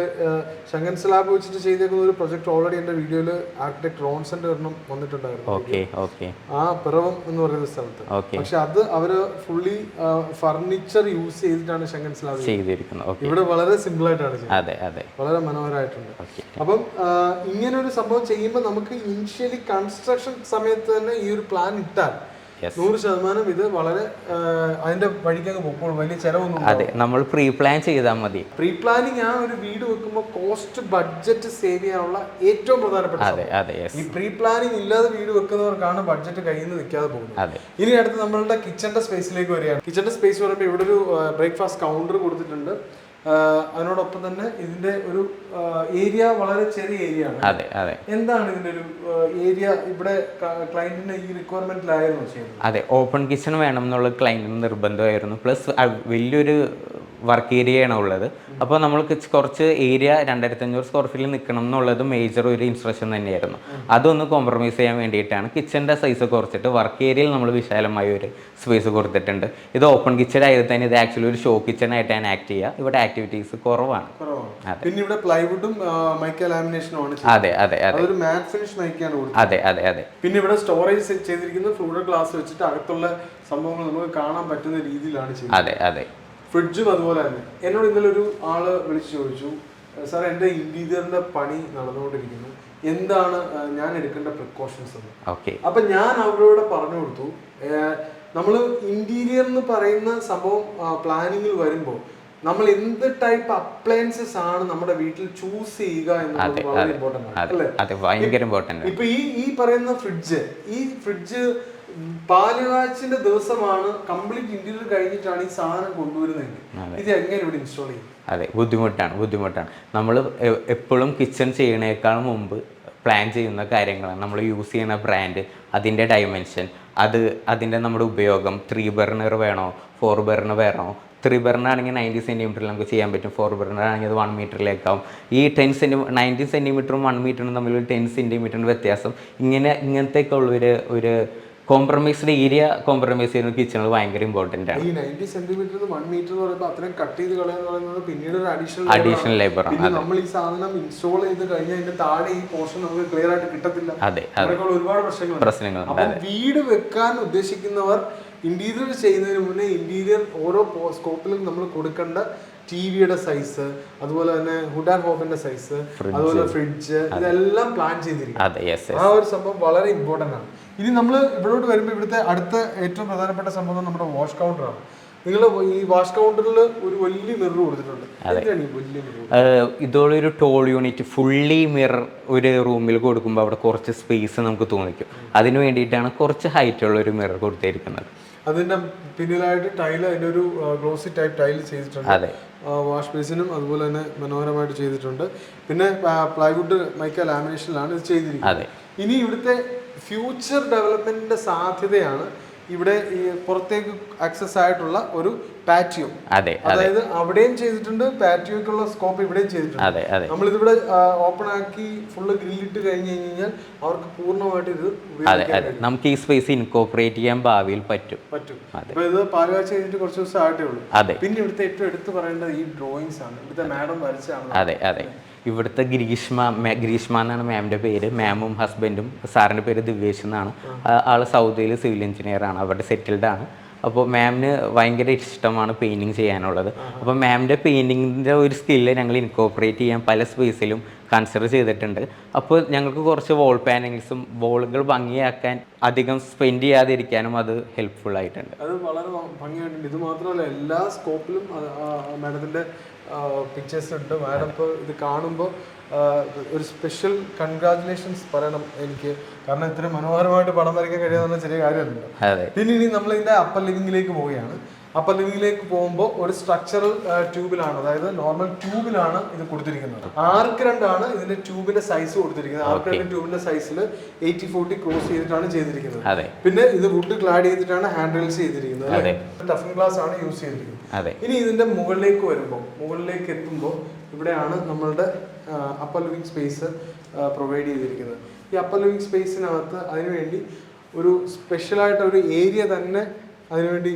ശങ്കൻ സ്ലാബ് വെച്ചിട്ട് ചെയ്തേക്കുന്ന ഒരു പ്രൊജക്ട് ഓൾറെഡി എന്റെ വീഡിയോയിൽ ആർക്കിടെക്ട് റോൺസന്റെ ഒരെണ്ണം വന്നിട്ടുണ്ടായിരുന്നു ആ പിറവം എന്ന് പറയുന്ന സ്ഥലത്ത്. പക്ഷെ അത് അവർ ഫുള്ളി ഫർണിച്ചർ യൂസ് ചെയ്തിട്ടാണ് ശങ്കൻ സ്ലാബ് ചെയ്തിരിക്കുന്നത്. ഇവിടെ വളരെ സിമ്പിൾ ആയിട്ടാണ് വളരെ മനോഹരമായിട്ടുണ്ട് അപ്പം ഇങ്ങനെ ഒരു സംഭവം ചെയ്യുമ്പോൾ നമുക്ക് ഇനിഷ്യലി കൺസ്ട്രക്ഷൻ സമയത്ത് തന്നെ ഈ ഒരു പ്ലാൻ ഇട്ടാൽ. നൂറ് ശതമാനം ഇത് വളരെ അതിന്റെ വഴിക്കങ്ങ് പൊക്കോളും വലിയ ചെലവൊന്നും അതെ നമ്മൾ പ്രീ പ്ലാൻ ചെയ്താൽ മതി. പ്രീ പ്ലാനിങ് ആ ഒരു വീട് വെക്കുമ്പോൾ കോസ്റ്റ് ബഡ്ജറ്റ് സേവ് ചെയ്യാനുള്ള ഏറ്റവും പ്രധാനപ്പെട്ട അതെ അതെ ഈ പ്രീ പ്ലാനിങ് ഇല്ലാതെ വീട് വെക്കുന്നവർക്കാണ് ബഡ്ജറ്റ് കയ്യിൽ നിന്ന് നിൽക്കാതെ പോകുന്നത്. അതെ. ഇനി അടുത്ത് നമ്മളുടെ കിച്ചന്റെ സ്പേസിലേക്ക് വരികയാണ്. കിച്ചന്റെ സ്പേസ് പറയുമ്പോൾ ഇവിടെ ഒരു ബ്രേക്ക്ഫാസ്റ്റ് കൗണ്ടർ കൊടുത്തിട്ടുണ്ട്. അതിനോടൊപ്പം തന്നെ ഇതിന്റെ ഒരു ഏരിയ വളരെ ചെറിയ ഏരിയ ആണ്. അതെ അതെ. എന്താണ് ഇതിന്റെ ഒരു ഏരിയ ഇവിടെ ക്ലയന്റിന്റെ ഈ റിക്വയർമെന്റിലായിരുന്നു അതെ ഓപ്പൺ കിച്ചൺ വേണം എന്നുള്ള ക്ലയന്റിന് നിർബന്ധമായിരുന്നു. പ്ലസ് വലിയൊരു വർക്ക് ഏരിയയാണ് ഉള്ളത്. അപ്പോൾ നമ്മൾക്ക് കുറച്ച് ഏരിയ രണ്ടായിരത്തി അഞ്ഞൂറ് സ്ക്വയർ ഫീറ്റിൽ നിൽക്കണം എന്നുള്ളത് മേജർ ഒരു ഇൻസ്ട്രക്ഷൻ തന്നെയായിരുന്നു. അതൊന്ന് കോംപ്രമൈസ് ചെയ്യാൻ വേണ്ടിയിട്ടാണ് കിച്ചന്റെ സൈസ് കുറച്ചിട്ട് വർക്ക് ഏരിയയിൽ നമ്മൾ വിശാലമായ ഒരു സ്പേസ് കൊടുത്തിട്ടുണ്ട്. ഇത് ഓപ്പൺ കിച്ചൺ ആയത് തന്നെ ഇത് ആക്ച്വലി ഒരു ഷോ കിച്ചൺ ഞാൻ ആക്ട് ചെയ്യുക ഇവിടെ ആക്ടിവിറ്റീസ് കുറവാണ്. പിന്നെ ഇവിടെ പ്ലൈവുഡും മൈക്ക ലാമിനേഷനും ആണ് അതെ അതെ അതെ. ഒരു മാറ്റ് ഫിനിഷ് മൈക്കാണ് അതെ അതെ അതെ. പിന്നെ ഇവിടെ സ്റ്റോറേജ് ചെയ്തിരിക്കുന്ന ഫ്ലൂഡ് ഗ്ലാസ് വെച്ചിട്ട് അകത്തുള്ള സംഭവങ്ങൾ നമുക്ക് കാണാൻ പറ്റുന്ന രീതിയിലാണ് ചെയ്യുന്നത് അതെ അതെ. ഫ്രിഡ്ജും അതുപോലെ തന്നെ. എന്നോട് ഇന്നലെ ഒരു ആൾ വിളിച്ച് ചോദിച്ചു സാർ എന്റെ ഇന്റീരിയറിന്റെ പണി നടന്നുകൊണ്ടിരിക്കുന്നു. എന്താണ് ഞാൻ എടുക്കേണ്ട പ്രിക്കോഷൻസ് എന്ന്? ഓക്കെ. അപ്പൊ ഞാൻ അവരോട് പറഞ്ഞു കൊടുത്തു നമ്മൾ ഇന്റീരിയർ എന്ന് പറയുന്ന സംഭവം പ്ലാനിങ്ങിൽ വരുമ്പോൾ നമ്മൾ എന്ത് ടൈപ്പ് അപ്ലയൻസസ് ആണ് നമ്മുടെ വീട്ടിൽ ചൂസ് ചെയ്യുക എന്നുള്ളത് വളരെ ഇമ്പോർട്ടന്റ് ആണ് അല്ലേ? ഇപ്പൊ ഈ ഈ പറയുന്ന ഫ്രിഡ്ജ് ഈ ഫ്രിഡ്ജ് പാലുകാച്ചിന്റെ ദിവസമാണ് കംപ്ലീറ്റ് ഇന്റീരിയർ കഴിഞ്ഞിട്ടാണ് ഈ സാധനം കൊണ്ടുവരുന്നത് ഇത് എങ്ങനെ ഇവിടെ ഇൻസ്റ്റാൾ ചെയ്യും? അതെ ബുദ്ധിമുട്ടാണ് ബുദ്ധിമുട്ടാണ്. നമ്മൾ എപ്പോഴും കിച്ചൺ ചെയ്യണേക്കാൾ മുമ്പ് പ്ലാൻ ചെയ്യുന്ന കാര്യങ്ങളാണ്. നമ്മൾ യൂസ് ചെയ്യുന്ന ബ്രാൻഡ് അതിന്റെ ഡയമെൻഷൻ അത് അതിന്റെ നമ്മുടെ ഉപയോഗം ത്രീ ബർണർ വേണോ ഫോർ ബർണർ വേണോ? ത്രീ ബർണർ ആണെങ്കിൽ നയന്റി സെന്റിമീറ്ററിൽ നമുക്ക് ചെയ്യാൻ പറ്റും. ഫോർ ബർണർ ആണെങ്കിൽ അത് വൺ മീറ്ററിലേക്കാവും ഈ ടെൻ സെന്റി നയന്റി സെന്റിമീറ്ററും വൺ മീറ്ററും തമ്മിൽ ഒരു ടെൻ സെന്റിമീറ്ററിന്റെ വ്യത്യാസം ഇങ്ങനെ ഇങ്ങനത്തേക്കുള്ള ഒരു ഒരു കോംപ്രമൈസ്ഡ് ഏരിയ കോംപ്രമൈസ് ചെയ്യുന്ന കിച്ചണിൽ ഭയങ്കര ഇമ്പോർട്ടന്റ് ആണ്. ഈ നയന്റി സെന്റിമീറ്റർ വൺ മീറ്റർ എന്ന് പറയുമ്പോൾ അത്രയും കട്ട് ചെയ്ത് കളയാന്ന് പറയുന്നത് പിന്നീട് ഒരു അഡീഷണൽ അഡീഷണൽ ലേബർ ആണ് നമ്മൾ ഈ സാധനം ഇൻസ്റ്റാൾ ചെയ്ത് കഴിഞ്ഞാൽ അതിന്റെ താഴെ ഈ പോർഷൻ നമുക്ക് ക്ലിയർ ആയിട്ട് കിട്ടത്തില്ല. അതെ ഒരുപാട് പ്രശ്നങ്ങളുണ്ട്. പ്രശ്നങ്ങൾ വീട് വെക്കാൻ ഉദ്ദേശിക്കുന്നവർ ഇന്റീരിയർ ചെയ്യുന്നതിന് മുന്നേ ഇന്റീരിയർ ഓരോ സ്കോപ്പിലും നമ്മൾ കൊടുക്കേണ്ട ടി വിയുടെ സൈസ് അതുപോലെ തന്നെ ഹുഡ് ആൻഡ് ഹോഫിന്റെ സൈസ് അതുപോലെ ഫ്രിഡ്ജ് ഇതെല്ലാം പ്ലാൻ ചെയ്തിരിക്കും ആ ഒരു സംഭവം വളരെ ഇമ്പോർട്ടന്റ് ആണ്. ഇനി നമ്മൾ ഇവിടോട്ട് വരുമ്പോൾ ഇവിടുത്തെ അടുത്ത ഏറ്റവും പ്രധാനപ്പെട്ട സംഭവം നമ്മുടെ വാഷ് കൗണ്ടറാണ് നിങ്ങൾ ഈ വാഷ് കൗണ്ടറിൽ ഒരു വലിയ മിറർ കൊടുത്തിട്ടുണ്ട്. ഒരു ടോൾ യൂണിറ്റ് ഫുള്ളി മിറർ ഒരു റൂമിൽ കൊടുക്കുമ്പോൾ അവിടെ കുറച്ച് സ്പേസ് നമുക്ക് തോന്നിക്കും. അതിന് വേണ്ടിയിട്ടാണ് കുറച്ച് ഹൈറ്റ് ഉള്ള ഒരു മിറർ കൊടുത്തിരിക്കുന്നത്. അതിന്റെ പിന്നിലായിട്ട് ടൈൽ അതിന്റെ ഒരു ഗ്ലോസി ടൈപ്പ് ടൈൽ ചെയ്തിട്ടുണ്ട്. അതെ. വാഷ് ബേസിനും അതുപോലെ തന്നെ മനോഹരമായിട്ട് ചെയ്തിട്ടുണ്ട്. പിന്നെ പ്ലൈവുഡ് മൈക്ക ലാമിനേഷനിലാണ് ഇത് ചെയ്തിരിക്കുന്നത്. ഇനി ഇവിടുത്തെ ഫ്യൂച്ചർ ഡെവലപ്മെന്റിന്റെ സാധ്യതയാണ് ഇവിടെ ഈ പുറത്തേക്ക് ആക്സസ് ആയിട്ടുള്ള ഒരു പാറ്റിയോ അതെ അതായത് അവിടെയും ചെയ്തിട്ടുണ്ട് പാറ്റിയോക്കുള്ള സ്കോപ്പ് ഇവിടെയും ചെയ്തിട്ടുണ്ട്. നമ്മൾ ഇതിവിടെ ഓപ്പൺ ആക്കി ഫുള്ള് ഗ്രില്ലിട്ട് കഴിഞ്ഞു കഴിഞ്ഞാൽ അവർക്ക് പൂർണമായിട്ട് ഇത് നമുക്ക് ഈ സ്പേസ് ഇൻകോപ്പറേറ്റ് ചെയ്യാൻ ഭാവിയിൽ പറ്റും. പറ്റും. അപ്പൊ ഇത് പാലുകാഴ്ച ചെയ്തിട്ട് കുറച്ച് ദിവസം ആയിട്ടേ ഉള്ളൂ. അതെ. പിന്നെ ഇവിടുത്തെ ഏറ്റവും എടുത്തു പറയേണ്ടത് ഈ ഡ്രോയിങ്സ് ആണ്. ഇവിടുത്തെ മാഡം വരച്ചാണ് അതെ അതെ. ഇവിടുത്തെ ഗ്രീഷ്മ ഗ്രീഷ്മ എന്നാണ് മാമിന്റെ പേര്. മാമും ഹസ്ബൻഡും സാറിന്റെ പേര് ദിവ്യേഷ് എന്നാണ്. ആൾ സൗദിയിൽ സിവിൽ എഞ്ചിനീയറാണ് അവിടെ സെറ്റിൽഡ് ആണ്. അപ്പോൾ മാമിന് ഭയങ്കര ഇഷ്ടമാണ് പെയിന്റിങ് ചെയ്യാനുള്ളത്. അപ്പോൾ മാമിന്റെ പെയിന്റിങ്ങിന്റെ ഒരു സ്കില്ല് ഞങ്ങൾ ഇൻകോപ്പറേറ്റ് ചെയ്യാൻ പല സ്പേസിലും കൺസിഡർ ചെയ്തിട്ടുണ്ട്. അപ്പോൾ ഞങ്ങൾക്ക് കുറച്ച് വോൾ പാനിങ്സും വോളുകൾ ഭംഗിയാക്കാൻ അധികം സ്പെൻഡ് ചെയ്യാതിരിക്കാനും അത് ഹെൽപ്ഫുൾ ആയിട്ടുണ്ട്. അത് വളരെ ഭംഗിയായിട്ടുണ്ട്. ഇത് മാത്രമല്ല എല്ലാ സ്കോപ്പിലും മാഡത്തിന്റെ പിക്ചേഴ്സ് ഉണ്ട്. മാഡം ഇപ്പോൾ ഇത് കാണുമ്പോൾ ഒരു സ്പെഷ്യൽ കൺഗ്രാറ്റുലേഷൻസ് പറയണം എനിക്ക്. കാരണം ഇത്ര മനോഹരമായിട്ട് പടം വരയ്ക്കാൻ കഴിയാവുന്ന ചെറിയ കാര്യമല്ല പിന്നെ ഇനി നമ്മൾ ഇതിന്റെ അപ്പർ ലിവിംഗിലേക്ക് പോവുകയാണ്. അപ്പർ ലിവിംഗിലേക്ക് പോകുമ്പോൾ ഒരു സ്ട്രക്ചറൽ ട്യൂബിലാണ് അതായത് നോർമൽ ട്യൂബിലാണ് ഇത് കൊടുത്തിരിക്കുന്നത്. ആർക്ക് രണ്ടാണ് ഇതിന്റെ ട്യൂബിന്റെ സൈസ് കൊടുത്തിരിക്കുന്നത്. ആർക്ക് രണ്ട് ട്യൂബിന്റെ സൈസിൽ എയ്റ്റി ഫോർട്ടി ക്രോസ് ചെയ്തിട്ടാണ് ചെയ്തിരിക്കുന്നത്. പിന്നെ ഇത് വുഡ് ക്ലാഡ് ചെയ്തിട്ടാണ് ഹാൻഡിൽസ് ചെയ്തിരിക്കുന്നത്. ടഫൻ ഗ്ലാസ് ആണ് യൂസ് ചെയ്തിരിക്കുന്നത്. ഇനി ഇതിന്റെ മുകളിലേക്ക് വരുമ്പോൾ മുകളിലേക്ക് എത്തുമ്പോൾ ഇവിടെയാണ് നമ്മളുടെ അപ്പർ ലിവിംഗ് സ്പേസ് പ്രൊവൈഡ് ചെയ്തിരിക്കുന്നത്. ഈ അപ്പർ ലിവിംഗ് സ്പേസിനകത്ത് അതിനുവേണ്ടി ഒരു സ്പെഷ്യലായിട്ട് ഒരു ഏരിയ തന്നെ അതിനുവേണ്ടി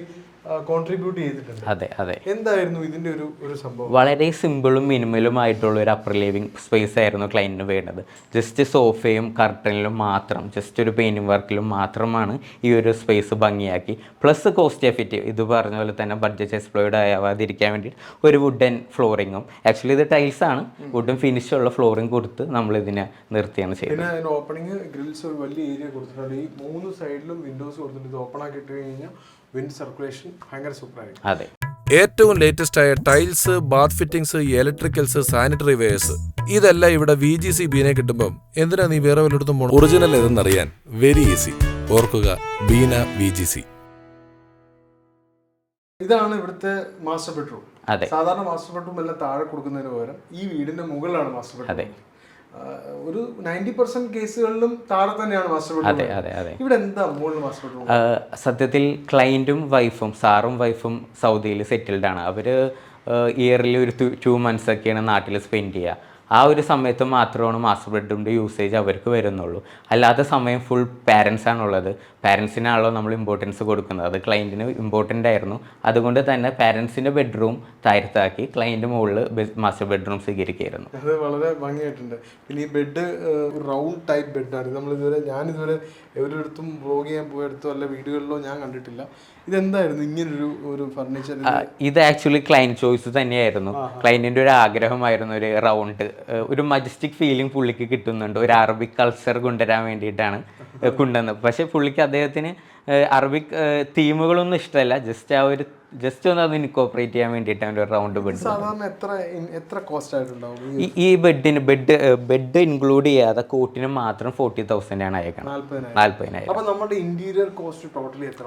കോൺട്രിബ്യൂട്ട് ചെയ്തിട്ടുണ്ട്. അതെ അതെ. എന്തായിരുന്നു ഇതിന്റെ ഒരു ഒരു സംഭവം? വളരെ സിമ്പിളും മിനിമലും ആയിട്ടുള്ള ഒരു അപ്പർ ലിവിംഗ് സ്പേസ് ആയിരുന്നു ക്ലൈന്റിന് വേണ്ടത്. ജസ്റ്റ് സോഫയും കർട്ടനിലും മാത്രം ജസ്റ്റ് ഒരു പെയിന്റിംഗ് വർക്കിലും മാത്രമാണ് ഈ ഒരു സ്പേസ് ഭംഗിയാക്കി. പ്ലസ് കോസ്റ്റ് എഫക്റ്റീവ് ഇത് പറഞ്ഞ പോലെ തന്നെ ബഡ്ജറ്റ് എക്സ്പ്ലോയിഡ് ആവാതിരിക്കാൻ വേണ്ടി ഒരു വുഡൻ ഫ്ലോറിങ്ങും ആക്ച്വലി ഇത് ടൈൽസ് ആണ്. വുഡൻ ഫിനിഷ് ഉള്ള ഫ്ലോറിങ് കൊടുത്ത് നമ്മൾ ഇതിനെ നിർത്തിയാണ് ചെയ്യുന്നത് ഓപ്പണിംഗ് ഗ്രിൽസ് ഒരു വലിയ ഏരിയ കൊടുത്തിട്ടുണ്ട്. ഈ മൂന്ന് സൈഡിലും വിൻഡോസ് കൊടുത്തിട്ടുണ്ട്. ഇത് ഓപ്പൺ ആക്കി ഇട്ട് കഴിഞ്ഞാൽ വിൻഡ് സർക്കുലേഷൻ ഭയങ്കര സൂപ്പറായിരിക്കും അതെ. ഏറ്റവും ലേറ്റസ്റ്റ് ആയ tiles bath fittings electricals sanitary wares ഇതെല്ലാം ഇവിടെ വി ജി സി ബീനെ കിട്ടുമ്പം എന്തിനാ നീ വേറെ വല്ലയിടത്തും പോകണം ഒറിജിനൽ ഏതെന്നറിയാൻ വെരി ഈസി ഓർക്കുക ബീന വി ജി സി ഇതാണ് ഇവിടുത്തെ മാസ്റ്റർ ബെഡ്റൂം അതെ. സാധാരണ മാസ്റ്റർ ബെഡ്റൂം എല്ലാം താഴെ കൊടുക്കുന്നതിന് പകരം ഈ വീടിന്റെ മുകളിലാണ് മാസ്റ്റർ ബെഡ്റൂം അതെ. ഒരു നയന്റി പെർസെന്റ് കേസുകളിലും താഴെ തന്നെയാണ് മാസ്റ്റർ അതെ അതെ അതെ. ഇവിടെ എന്താ മുകളിൽ മാസ്റ്റർ സത്യത്തിൽ ക്ലയന്റും വൈഫും സാറും വൈഫും സൗദിയിൽ സെറ്റിൽഡാണ് അവർ ഇയറിൽ ഒരു ടു മന്ത്സ് ഒക്കെയാണ് നാട്ടിൽ സ്പെൻഡ് ചെയ്യുക. ആ ഒരു സമയത്ത് മാത്രമാണ് മാസ് ബെഡ്റൂമിന്റെ യൂസേജ് അവർക്ക് വരുന്നുള്ളൂ. അല്ലാത്ത സമയം ഫുൾ പാരൻസ് ആണുള്ളത്. പാരൻസിനാണല്ലോ നമ്മൾ ഇമ്പോർട്ടൻസ് കൊടുക്കുന്നത്. അത് ക്ലയന്റിന് ഇമ്പോർട്ടന്റ് ആയിരുന്നു. അതുകൊണ്ട് തന്നെ പാരൻസിന്റെ ബെഡ്റൂം തയ്യാറാക്കി ക്ലയന്റ് മുകളിൽ മാസ് ബെഡ്റൂം സ്വീകരിക്കുകയായിരുന്നു. അത് വളരെ ഭംഗിയായിട്ടുണ്ട്. പിന്നെ ഈ ബെഡ് റൗണ്ട് ടൈപ്പ് ബെഡാണ് നമ്മൾ ഇതുവരെ ഞാൻ ഇതുവരെ എവരിടത്തും ബ്ലോഗ് ചെയ്യാൻ പോയടത്തോ അല്ല വീടുകളിലോ ഞാൻ കണ്ടിട്ടില്ല. ഇതെന്തായിരുന്നു ഇങ്ങനൊരു ഒരു ഫർണിച്ചർ ഇത് ആക്ച്വലി ക്ലയന്റ് ചോയ്സ് തന്നെയായിരുന്നു. ക്ലയന്റിന്റെ ഒരു ആഗ്രഹമായിരുന്നു ഒരു റൗണ്ട് ഒരു മജസ്റ്റിക് ഫീലിംഗ് പുള്ളിക്ക് കിട്ടുന്നുണ്ട്. ഒരു അറബിക് കൾച്ചർ കൊണ്ടുവരാൻ വേണ്ടിയിട്ടാണ് കൊണ്ടുവന്നത്. പക്ഷേ പുള്ളിക്ക് അദ്ദേഹത്തിന് അറബിക് തീമുകളൊന്നും ഇഷ്ടമല്ല. ജസ്റ്റ് ആ ഒരു ജസ്റ്റ് ഒന്ന് അതിന് കോപ്പറേറ്റ് ചെയ്യാൻ വേണ്ടിയിട്ട് ഒരു റൗണ്ട് ബെഡ് സാധാരണ എത്ര എത്ര കോസ്റ്റ് ആയിട്ടുണ്ടാവും ഈ ബെഡിന് ബെഡ് ബെഡ് ഇൻക്ലൂഡ് ചെയ്യാതെ കോട്ടിന് മാത്രം ഫോർട്ടി തൗസൻഡ് ആണ് അയക്കണം നാല്പതിനായിരം. നാൽപ്പതിനായിരം അപ്പൊ നമ്മുടെ ഇന്റീരിയർ കോസ്റ്റ് ടോട്ടലി എത്ര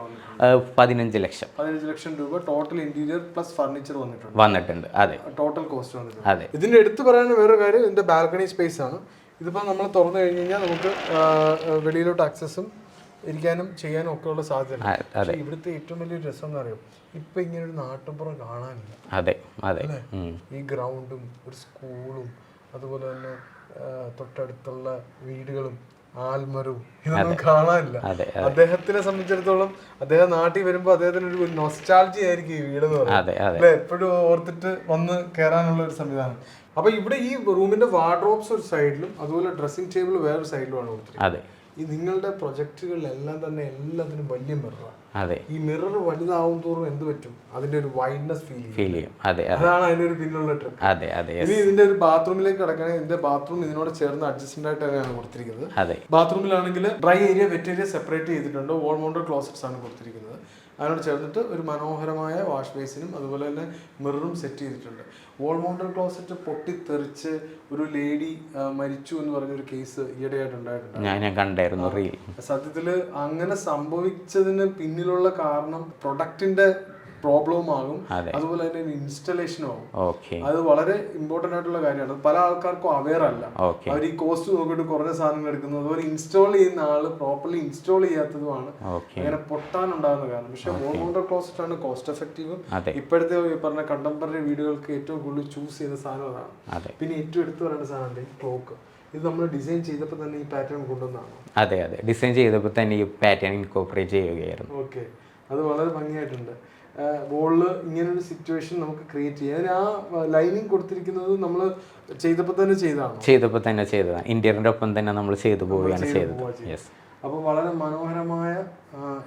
പതിനഞ്ച് ലക്ഷം. പതിനഞ്ച് ലക്ഷം രൂപ ടോട്ടൽ ഇന്റീരിയർ പ്ലസ് ഫർണിച്ചർ വന്നിട്ടുണ്ട്. വന്നിട്ടുണ്ട്. അതെ. ടോട്ടൽ കോസ്റ്റ് വന്നിട്ടുണ്ട്. അതെ. ഇതിന്റെ എടുത്തു പറയാൻ വേറൊരു കാര്യം ഇതിന്റെ ബാൽക്കണി സ്പേസ് ആണ്. ഇതിപ്പോൾ നമ്മൾ തുറന്നു കഴിഞ്ഞ് കഴിഞ്ഞാൽ നമുക്ക് വെളിയിലോട്ട് ആക്സസും ഇരിക്കാനും ചെയ്യാനും ഒക്കെ ഉള്ള സാധ്യത ഇവിടുത്തെ ഏറ്റവും വലിയ രസം എന്ന് അറിയാം ഇപ്പൊ ഇങ്ങനെ ഒരു നാട്ടുപുറം കാണാനില്ല. അതെ അതെ. ഈ ഗ്രൗണ്ടും ഒരു സ്കൂളും അതുപോലെ തന്നെ തൊട്ടടുത്തുള്ള വീടുകളും ആൽമരവും ഇതൊന്നും കാണാനില്ല. അദ്ദേഹത്തിനെ സംബന്ധിച്ചിടത്തോളം അദ്ദേഹം നാട്ടിൽ വരുമ്പോ അദ്ദേഹത്തിന് ഒരു നൊസ്റ്റാൾജി ആയിരിക്കും ഈ വീട് എന്ന് അല്ലെ? എപ്പോഴും ഓർത്തിട്ട് വന്ന് കയറാനുള്ള ഒരു സംവിധാനം. അപ്പൊ ഇവിടെ ഈ റൂമിന്റെ വാർഡ്രോബ്സ് ഒരു സൈഡിലും അതുപോലെ ഡ്രസ്സിംഗ് ടേബിൾ വേറൊരു സൈഡിലുമാണ് കൊടുത്തിരിക്കുന്നത് ഈ നിങ്ങളുടെ പ്രൊജക്ടുകളിലെല്ലാം തന്നെ എല്ലാത്തിനും വലിയ മിററാണ് അതെ. ഈ മിറർ വലുതാവും തോറും എന്ത് പറ്റും? അതിന്റെ ഒരു വൈഡ്നെസ് ഫീൽ ഫീൽ ചെയ്യും. അതെ അതെ. അതാണ് അതിന്റെ ഒരു പിന്നുള്ള ട്രിക്ക് അതെ അതെ ഇനി ഇതിന്റെ ഒരു ബാത്റൂമിലേക്ക് കിടക്കണേ ഇതിന്റെ ബാത്റൂം ഇതിനോട് ചേർന്ന് അഡ്ജസ്റ്റന്റ് ആയിട്ട് തന്നെയാണ് കൊടുത്തിരിക്കുന്നത്. അതെ. ബാത്റൂമിലാണെങ്കിൽ dry area wet area separate ചെയ്തിട്ടുണ്ട്. വോൾ മൗണ്ടഡ് ക്ലോസറ്റ്സ് ആണ് കൊടുത്തിരിക്കുന്നത്. അതിനോട് ചേർന്നിട്ട് ഒരു മനോഹരമായ വാഷ് ബേസിനും അതുപോലെ തന്നെ മിററും സെറ്റ് ചെയ്തിട്ടുണ്ട്. വോൾ മൗണ്ടഡ് ക്ലോസറ്റ് പൊട്ടിത്തെറിച്ച് ഒരു ലേഡി മരിച്ചു എന്ന് പറഞ്ഞൊരു കേസ് ഈയിടെയായിട്ട് ഉണ്ടായിട്ടുണ്ട്. ഞാൻ ഞാൻ കണ്ടായിരുന്നു റീൽ സത്യത്തിൽ അങ്ങനെ സംഭവിച്ചതിന് പിന്നിലുള്ള കാരണം പ്രൊഡക്റ്റിന്റെ പ്രോബ്ലവും ആകും അതുപോലെ തന്നെ ഇൻസ്റ്റലേഷനും ആകും. അത് വളരെ ഇമ്പോർട്ടന്റ് ആയിട്ടുള്ള കാര്യമാണ്. പല ആൾക്കാർക്കും അവെയർ അല്ല. അവർ ഈ കോസ്റ്റ് നോക്കിയിട്ട് കുറഞ്ഞ സാധനങ്ങൾ എടുക്കുന്നത്. അതുപോലെ ഇൻസ്റ്റാൾ ചെയ്യുന്ന ആൾ പ്രോപ്പർലി ഇൻസ്റ്റാൾ ചെയ്യാത്തതുമാണ് അങ്ങനെ പൊട്ടാനുണ്ടാകുന്ന കാരണം. പക്ഷെ വോൾ മൗണ്ടർ ക്ലോസറ്റ് ആണ് കോസ്റ്റ് എഫക്റ്റീവും ഇപ്പോഴത്തെ ഈ പറഞ്ഞ കണ്ടംപററി വീടുകൾക്ക് ഏറ്റവും കൂടുതൽ ചൂസ് ചെയ്ത സാധനം അതാണ്. അതെ. പിന്നെ ഏറ്റവും എടുത്തു പറയുന്ന സാധനം ക്ലോക്ക് ഇത് നമ്മൾ ഡിസൈൻ ചെയ്തപ്പോൾ തന്നെ ഈ പാറ്റേൺ കൊണ്ടുവന്നതാണ്? അതെ അതെ. ഡിസൈൻ ചെയ്തപ്പോൾ തന്നെ ഈ പാറ്റേൺ ഇൻകോപ്പറേറ്റ് ചെയ്യുകയായിരുന്നു. ഓക്കെ. അത് വളരെ ഭംഗിയായിട്ടുണ്ട്. ബോളിൽ ഇങ്ങനൊരു സിറ്റുവേഷൻ നമുക്ക് ക്രിയേറ്റ് ചെയ്യാം. ആ ലൈനിങ് കൊടുത്തിരിക്കുന്നത് നമ്മൾ ചെയ്തപ്പോൾ തന്നെ ചെയ്തതാണ്? ചെയ്തപ്പോൾ തന്നെ ചെയ്തതാണ് ഇന്ത്യന്റെ ഒപ്പം തന്നെ നമ്മൾ ചെയ്തു പോവുകയാണ് ചെയ്തത്. യെസ് അപ്പോൾ വളരെ മനോഹരമായ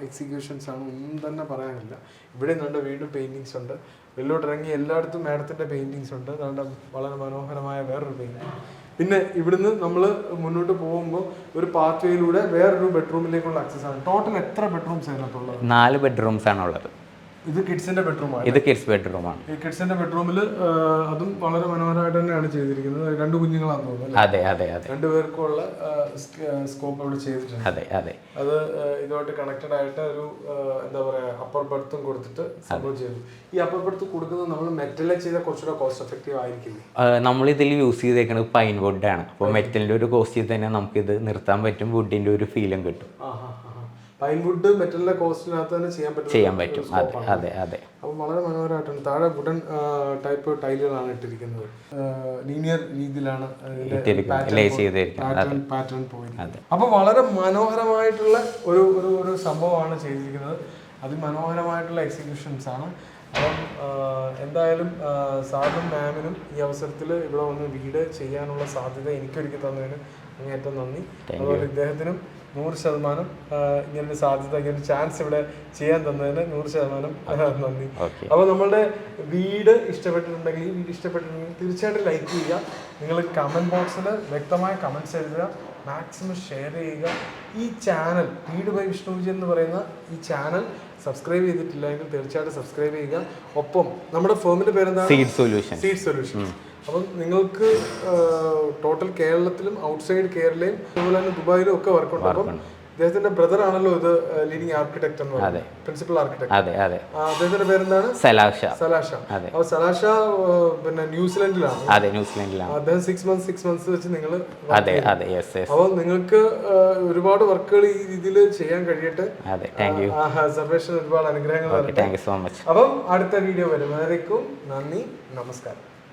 എക്സിക്യൂഷൻസ് ആണ്. ഒന്നും തന്നെ പറയാനില്ല. ഇവിടെ നല്ല വീണ്ടും പെയിന്റിങ്സ് ഉണ്ട്. വെള്ളോട്ട് ഇറങ്ങി എല്ലായിടത്തും മാഡത്തിന്റെ പെയിന്റിങ്സ് ഉണ്ട്. നല്ല വളരെ മനോഹരമായ വേറൊരു പെയിന്റിങ് പിന്നെ ഇവിടുന്ന് നമ്മൾ മുന്നോട്ട് പോകുമ്പോൾ ഒരു പാത്വേയിലൂടെ വേറൊരു ബെഡ്റൂമിലേക്കുള്ള ആക്സസ് ആണ്. ടോട്ടൽ എത്ര ബെഡ്റൂംസ് അതിനകത്തുള്ളത്? നാല് ബെഡ്റൂംസ് ആണ് ഉള്ളത് ഇത് കിഡ്സിന്റെ ബെഡ്റൂമാണ് ഇത് കിഡ്സ് ബെഡ്റൂമാണ് ഈ കിഡ്സിന്റെ ബെഡ്റൂമിൽ അതും വളരെ മനോഹരമായിട്ട് തന്നെയാണ് ചെയ്തിരിക്കുന്നത്. രണ്ട് കുഞ്ഞുങ്ങളാണ് തോന്നുന്നത് അതെ അതെ അതെ. രണ്ടുപേർക്കുള്ള സ്കോപ്പ് അവിടെ ചെയ്തിട്ടുണ്ട്. അതെ അതെ. അത് ഇതുമായിട്ട് കണക്റ്റഡ് ആയിട്ട് ഒരു എന്താ പറയാ അപ്പർ ബെർത്തും കൊടുത്തിട്ട് സംഭവം ചെയ്തു. ഈ അപ്പർ ബെർത്ത് കൊടുക്കുന്നത് നമ്മൾ മെറ്റലിൽ ചെയ്ത കുറച്ചുകൂടെ കോസ്റ്റ് എഫക്റ്റീവ് ആയിരിക്കും നമ്മൾ ഇതിൽ യൂസ് ചെയ്തേക്കുന്നത് പൈൻ വുഡ് ആണ്. അപ്പോൾ മെറ്റലിന്റെ ഒരു കോസ്റ്റ് കോസ്റ്റിൽ തന്നെ നമുക്ക് ഇത് നിർത്താൻ പറ്റും വുഡിന്റെ ഒരു ഫീലും കിട്ടും. പൈൻ വുഡ് മെറ്റലിന്റെ കോസ്റ്റിനകത്ത് തന്നെ ചെയ്യാൻ പറ്റും ചെയ്യാൻ പറ്റും. അതെ അതെ അതെ. അപ്പോൾ വളരെ മനോഹരമായിട്ടാണ് താഴെ വുഡൻ ടൈപ്പ് ടൈലുകളാണ് ഇട്ടിരിക്കുന്നത്. ലീനിയർ രീതിയിലാണ് പാറ്റേൺ പോയിരിക്കുന്നത് അപ്പോൾ വളരെ മനോഹരമായിട്ടുള്ള ഒരു ഒരു ഒരു സംഭവമാണ് ചെയ്തിരിക്കുന്നത്. അതിമനോഹരമായിട്ടുള്ള എക്സിക്യൂഷൻസ് ആണ്. അപ്പം എന്തായാലും സാറിനും മാമിനും ഈ അവസരത്തിൽ ഇവിടെ വന്ന് വീട് ചെയ്യാനുള്ള സാധ്യത എനിക്കൊരുക്കി തന്നതിന് അങ്ങേറ്റം നന്ദി. അതുപോലെ ഇദ്ദേഹത്തിനും നൂറ് ശതമാനം ഇങ്ങനെ ഇങ്ങനൊരു സാധ്യത ഇങ്ങനൊരു ചാൻസ് ഇവിടെ ചെയ്യാൻ തന്നതിന് നൂറ് ശതമാനം നന്ദി. അപ്പൊ അപ്പോൾ നമ്മളുടെ വീട് ഇഷ്ടപ്പെട്ടിട്ടുണ്ടെങ്കിൽ ഈ വീട് ഇഷ്ടപ്പെട്ടിട്ടുണ്ടെങ്കിൽ തീർച്ചയായിട്ടും ലൈക്ക് ചെയ്യുക. നിങ്ങൾ കമന്റ് ബോക്സിൽ വ്യക്തമായ കമന്റ്സ് എഴുതുക. മാക്സിമം ഷെയർ ചെയ്യുക. ഈ ചാനൽ വീട് ബൈ വിഷ്ണു വിജയൻ എന്ന് പറയുന്ന ഈ ചാനൽ സബ്സ്ക്രൈബ് ചെയ്തിട്ടില്ലെങ്കിൽ തീർച്ചയായിട്ടും സബ്സ്ക്രൈബ് ചെയ്യുക. ഒപ്പം നമ്മുടെ ഫേമിന്റെ പേരെന്താണ്? സീഡ് സൊല്യൂഷൻ സീഡ് സൊല്യൂഷൻ അപ്പം നിങ്ങൾക്ക് ടോട്ടൽ കേരളത്തിലും ഔട്ട്സൈഡ് കേരളയും അതുപോലെ തന്നെ ദുബായിലും ഒക്കെ വർക്കുണ്ട് അപ്പം അദ്ദേഹത്തിന്റെ ബ്രദർ ആണല്ലോ ഇത് ലീഡിങ് ആർക്കിടെക്ട് എന്ന് പറയുന്നത്. പ്രിൻസിപ്പൽ ആർക്കിടെക്ട് അതെ അതെ. അദ്ദേഹത്തിന്റെ പേരെന്താണ്? സലാഷ സലാഷ അപ്പൊ സലാഷ പിന്നെ ന്യൂസിലൻഡിലാണ്. അതെ ന്യൂസിലൻഡിലാണ്. അദ്ദേഹം സിക്സ് മന്ത്സ് സിക്സ് മന്ത്സ് വെച്ച് നിങ്ങൾ അതെ അതെ യെസ് യെസ് അപ്പോൾ നിങ്ങൾക്ക് ഒരുപാട് വർക്കുകൾ ഈ രീതിയിൽ ചെയ്യാൻ കഴിയട്ടെ. അതെ താങ്ക് യു സർവേഷൻ ഒരുപാട് അനുഗ്രഹങ്ങൾ താങ്ക് യു സോ മച്ച് അപ്പം അടുത്ത വീഡിയോ വരുന്നവരേക്കും നന്ദി നമസ്കാരം.